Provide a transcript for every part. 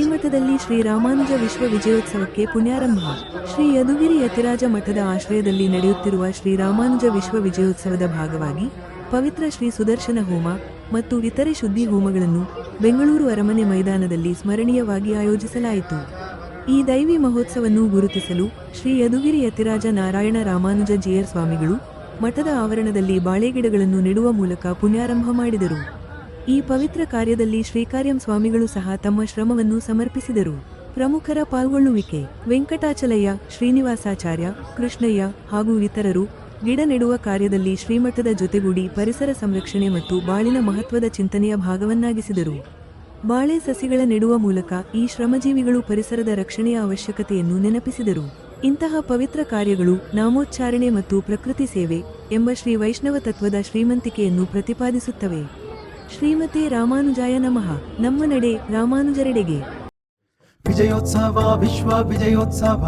ಶ್ರೀಮಠದಲ್ಲಿ ಶ್ರೀ ರಾಮಾನುಜ ವಿಶ್ವ ವಿಜಯೋತ್ಸವಕ್ಕೆ ಪುಣ್ಯಾರಂಭ. ಶ್ರೀ ಯದುಗಿರಿ ಯತಿರಾಜ ಮಠದ ಆಶ್ರಯದಲ್ಲಿ ನಡೆಯುತ್ತಿರುವ ಶ್ರೀ ರಾಮಾನುಜ ವಿಶ್ವ ವಿಜಯೋತ್ಸವದ ಭಾಗವಾಗಿ ಪವಿತ್ರ ಶ್ರೀ ಸುದರ್ಶನ ಹೋಮ ಮತ್ತು ಇತರೆ ಶುದ್ಧಿ ಹೋಮಗಳನ್ನು ಬೆಂಗಳೂರು ಅರಮನೆ ಮೈದಾನದಲ್ಲಿ ಸ್ಮರಣೀಯವಾಗಿ ಆಯೋಜಿಸಲಾಯಿತು. ಈ ದೈವಿ ಮಹೋತ್ಸವನ್ನು ಗುರುತಿಸಲು ಶ್ರೀ ಯದುಗಿರಿ ಯತಿರಾಜ ನಾರಾಯಣ ರಾಮಾನುಜ ಜಿಯರ್ ಸ್ವಾಮಿಗಳು ಮಠದ ಆವರಣದಲ್ಲಿ ಬಾಳೆಗಿಡಗಳನ್ನು ನೆಡುವ ಮೂಲಕ ಪುಣ್ಯಾರಂಭ ಮಾಡಿದರು. ಈ ಪವಿತ್ರ ಕಾರ್ಯದಲ್ಲಿ ಶ್ರೀಕಾರ್ಯಂ ಸ್ವಾಮಿಗಳು ಸಹ ತಮ್ಮ ಶ್ರಮವನ್ನು ಸಮರ್ಪಿಸಿದರು. ಪ್ರಮುಖರ ಪಾಲ್ಗೊಳ್ಳುವಿಕೆ, ವೆಂಕಟಾಚಲಯ್ಯ, ಶ್ರೀನಿವಾಸಾಚಾರ್ಯ, ಕೃಷ್ಣಯ್ಯ ಹಾಗೂ ಇತರರು ಗಿಡ ನೆಡುವ ಕಾರ್ಯದಲ್ಲಿ ಶ್ರೀಮಠದ ಜೊತೆಗೂಡಿ ಪರಿಸರ ಸಂರಕ್ಷಣೆ ಮತ್ತು ಬಾಳಿನ ಮಹತ್ವದ ಚಿಂತನೆಯ ಭಾಗವನ್ನಾಗಿಸಿದರು. ಬಾಳೆ ಸಸಿಗಳ ನೆಡುವ ಮೂಲಕ ಈ ಶ್ರಮಜೀವಿಗಳು ಪರಿಸರದ ರಕ್ಷಣೆಯ ಅವಶ್ಯಕತೆಯನ್ನು ನೆನಪಿಸಿದರು. ಇಂತಹ ಪವಿತ್ರ ಕಾರ್ಯಗಳು ನಾಮೋಚ್ಚಾರಣೆ ಮತ್ತು ಪ್ರಕೃತಿ ಸೇವೆ ಎಂಬ ಶ್ರೀ ವೈಷ್ಣವ ತತ್ವದ ಶ್ರೀಮಂತಿಕೆಯನ್ನು ಪ್ರತಿಪಾದಿಸುತ್ತವೆ. ಶ್ರೀಮತೆ ರಾಮಾನುಜಾಯ ನಮಃ. ನಮ್ಮ ನಡೆ ರಾಮಾನುಜರೆಡೆಗೆ. ವಿಜಯೋತ್ಸವ, ವಿಶ್ವ ವಿಜಯೋತ್ಸವ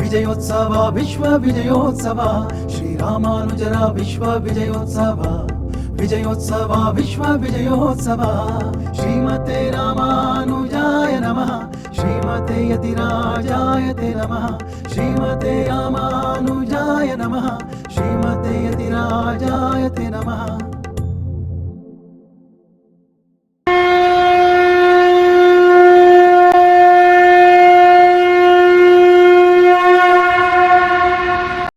ವಿಜಯೋತ್ಸವ, ವಿಶ್ವ ವಿಜಯೋತ್ಸವ ಶ್ರೀರಾಮಾನುಜರ ವಿಶ್ವ ವಿಜಯೋತ್ಸವ ವಿಜಯೋತ್ಸವ, ವಿಶ್ವ ವಿಜಯೋತ್ಸವ, ಶ್ರೀಮತೆ ರಾಮಾನುಜಾಯ ನಮಃ, ಶ್ರೀಮತೆ ಯತಿರಾಜಾಯ ತೇ ನಮಃ, ಶ್ರೀಮತೆ ರಾಮಾನುಜಾಯ ನಮಃ, ಶ್ರೀಮತೆ ಯತಿರಾಜಾಯ ತೇ ನಮಃ.